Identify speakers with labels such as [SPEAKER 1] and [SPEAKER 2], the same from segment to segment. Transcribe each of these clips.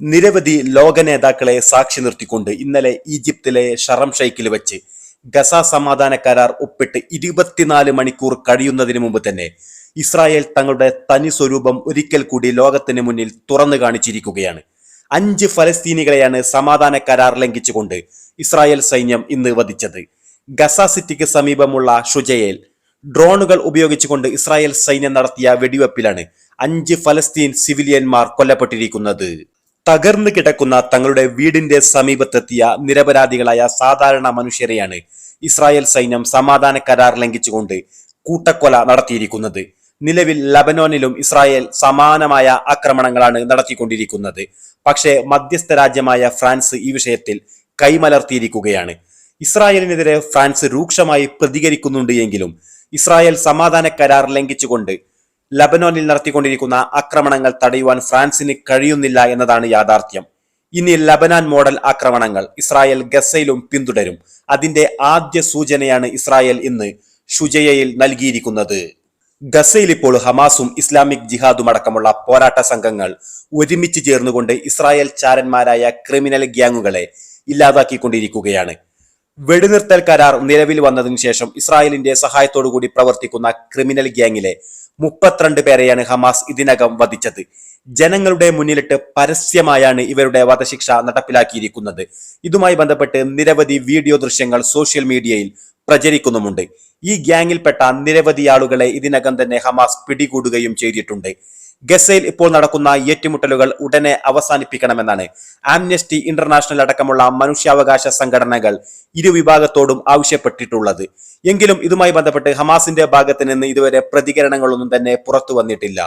[SPEAKER 1] നിരവധി ലോക നേതാക്കളെ സാക്ഷി നിർത്തിക്കൊണ്ട് ഇന്നലെ ഈജിപ്തിലെ ഷറം ഷെയ്ഖിൽ വെച്ച് ഗസ സമാധാന കരാർ ഒപ്പിട്ട് ഇരുപത്തിനാല് മണിക്കൂർ കഴിയുന്നതിന് മുമ്പ് തന്നെ ഇസ്രായേൽ തങ്ങളുടെ തനി സ്വരൂപം ഒരിക്കൽ കൂടി ലോകത്തിന് മുന്നിൽ തുറന്നു കാണിച്ചിരിക്കുകയാണ്. അഞ്ച് ഫലസ്തീനികളെയാണ് സമാധാന കരാർ ലംഘിച്ചുകൊണ്ട് ഇസ്രായേൽ സൈന്യം ഇന്ന് വധിച്ചത്. ഗസ സിറ്റിക്ക് സമീപമുള്ള ഷുജയേൽ ഡ്രോണുകൾ ഉപയോഗിച്ചുകൊണ്ട് ഇസ്രായേൽ സൈന്യം നടത്തിയ വെടിവെപ്പിലാണ് അഞ്ച് ഫലസ്തീൻ സിവിലിയന്മാർ കൊല്ലപ്പെട്ടിരിക്കുന്നത്. തകർന്നു കിടക്കുന്ന തങ്ങളുടെ വീടിന്റെ സമീപത്തെത്തിയ നിരപരാധികളായ സാധാരണ മനുഷ്യരെയാണ് ഇസ്രായേൽ സൈന്യം സമാധാന കരാർ ലംഘിച്ചുകൊണ്ട് കൂട്ടക്കൊല നടത്തിയിരിക്കുന്നത്. നിലവിൽ ലബനോനിലും ഇസ്രായേൽ സമാനമായ ആക്രമണങ്ങളാണ് നടത്തിക്കൊണ്ടിരിക്കുന്നത്. പക്ഷേ മധ്യസ്ഥ രാജ്യമായ ഫ്രാൻസ് ഈ വിഷയത്തിൽ കൈമലർത്തിയിരിക്കുകയാണ്. ഇസ്രായേലിനെതിരെ ഫ്രാൻസ് രൂക്ഷമായി പ്രതികരിക്കുന്നുണ്ട് എങ്കിലും ഇസ്രായേൽ സമാധാന കരാർ ലംഘിച്ചുകൊണ്ട് ലബനോനിൽ നടത്തിക്കൊണ്ടിരിക്കുന്ന ആക്രമണങ്ങൾ തടയുവാൻ ഫ്രാൻസിന് കഴിയുന്നില്ല എന്നതാണ് യാഥാർത്ഥ്യം. ഇനി ലബനാൻ മോഡൽ ആക്രമണങ്ങൾ ഇസ്രായേൽ ഗസയിലും പിന്തുടരും. അതിന്റെ ആദ്യ സൂചനയാണ് ഇസ്രായേൽ ഇന്ന് ഷുജയയിൽ നൽകിയിരിക്കുന്നത്. ഗസയിൽ ഇപ്പോൾ ഹമാസും ഇസ്ലാമിക് ജിഹാദും അടക്കമുള്ള പോരാട്ട സംഘങ്ങൾ ഒരുമിച്ച് ചേർന്നുകൊണ്ട് ഇസ്രായേൽ ചാരന്മാരായ ക്രിമിനൽ ഗ്യാങ്ങുകളെ ഇല്ലാതാക്കിക്കൊണ്ടിരിക്കുകയാണ്. വെടിനിർത്തൽ കരാർ നിലവിൽ വന്നതിനു ശേഷം ഇസ്രായേലിന്റെ സഹായത്തോടു കൂടി പ്രവർത്തിക്കുന്ന ക്രിമിനൽ ഗ്യാങ്ങിലെ മുപ്പത്തിരണ്ട് പേരെയാണ് ഹമാസ് ഇതിനകം വധിച്ചത്. ജനങ്ങളുടെ മുന്നിലിട്ട് പരസ്യമായാണ് ഇവരുടെ വധശിക്ഷ നടപ്പിലാക്കിയിരിക്കുന്നത്. ഇതുമായി ബന്ധപ്പെട്ട് നിരവധി വീഡിയോ ദൃശ്യങ്ങൾ സോഷ്യൽ മീഡിയയിൽ പ്രചരിക്കുന്നുമുണ്ട്. ഈ ഗ്യാങ്ങിൽപ്പെട്ട നിരവധി ആളുകളെ ഇതിനകം തന്നെ ഹമാസ് പിടികൂടുകയും ചെയ്തിട്ടുണ്ട്. ഗസയിൽ ഇപ്പോൾ നടക്കുന്ന ഏറ്റുമുട്ടലുകൾ ഉടനെ അവസാനിപ്പിക്കണമെന്നാണ് ആംനസ്റ്റി ഇന്റർനാഷണൽ അടക്കമുള്ള മനുഷ്യാവകാശ സംഘടനകൾ ഇരുവിഭാഗത്തോടും ആവശ്യപ്പെട്ടിട്ടുള്ളത്. എങ്കിലും ഇതുമായി ബന്ധപ്പെട്ട് ഹമാസിന്റെ ഭാഗത്ത് നിന്ന് ഇതുവരെ പ്രതികരണങ്ങളൊന്നും തന്നെ പുറത്തു വന്നിട്ടില്ല.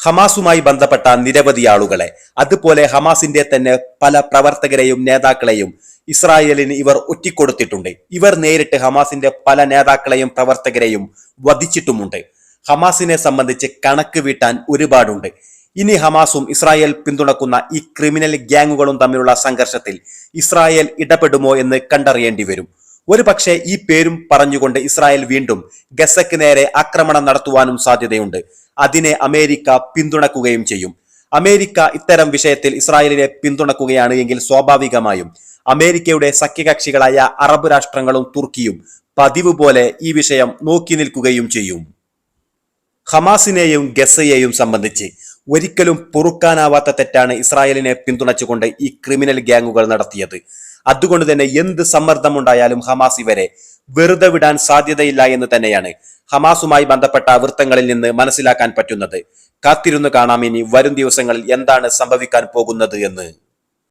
[SPEAKER 1] ഹമാസുമായി ബന്ധപ്പെട്ട നിരവധി ആളുകളെ അതുപോലെ ഹമാസിന്റെ തന്നെ പല പ്രവർത്തകരെയും നേതാക്കളെയും ഇസ്രായേലിന് ഇവർ ഒറ്റിക്കൊടുത്തിട്ടുണ്ട്. ഇവർ നേരിട്ട് ഹമാസിന്റെ പല നേതാക്കളെയും പ്രവർത്തകരെയും വധിച്ചിട്ടുമുണ്ട്. ഹമാസിനെ സംബന്ധിച്ച് കണക്ക് വീട്ടാൻ ഒരുപാടുണ്ട്. ഇനി ഹമാസും ഇസ്രായേൽ പിന്തുണക്കുന്ന ഈ ക്രിമിനൽ ഗ്യാങ്ങുകളും തമ്മിലുള്ള സംഘർഷത്തിൽ ഇസ്രായേൽ ഇടപെടുമോ എന്ന് കണ്ടറിയേണ്ടി വരും. ഒരു പക്ഷേ ഈ പേരും പറഞ്ഞുകൊണ്ട് ഇസ്രായേൽ വീണ്ടും ഗസക്ക് നേരെ ആക്രമണം നടത്തുവാനും സാധ്യതയുണ്ട്. അതിനെ അമേരിക്ക പിന്തുണക്കുകയും ചെയ്യും. അമേരിക്ക ഇത്തരം വിഷയത്തിൽ ഇസ്രായേലിനെ പിന്തുണക്കുകയാണ് എങ്കിൽ സ്വാഭാവികമായും അമേരിക്കയുടെ സഖ്യകക്ഷികളായ അറബ് രാഷ്ട്രങ്ങളും തുർക്കിയും പതിവ് പോലെ ഈ വിഷയം നോക്കി നിൽക്കുകയും ചെയ്യും. ഹമാസിനെയും ഗസയെയും സംബന്ധിച്ച് ഒരിക്കലും പൊറുക്കാനാവാത്ത തെറ്റാണ് ഇസ്രായേലിനെ പിന്തുണച്ചുകൊണ്ട് ഈ ക്രിമിനൽ ഗ്യാങ്ങുകൾ നടത്തിയത്. അതുകൊണ്ട് തന്നെ എന്ത് സമ്മർദ്ദമുണ്ടായാലും ഹമാസ് ഇവരെ വെറുതെ വിടാൻ സാധ്യതയില്ല എന്ന് തന്നെയാണ് ഹമാസുമായി ബന്ധപ്പെട്ട വൃത്തങ്ങളിൽ നിന്ന് മനസ്സിലാക്കാൻ പറ്റുന്നത്. കാത്തിരുന്നു കാണാം ഇനി വരും ദിവസങ്ങളിൽ എന്താണ് സംഭവിക്കാൻ പോകുന്നത് എന്ന്.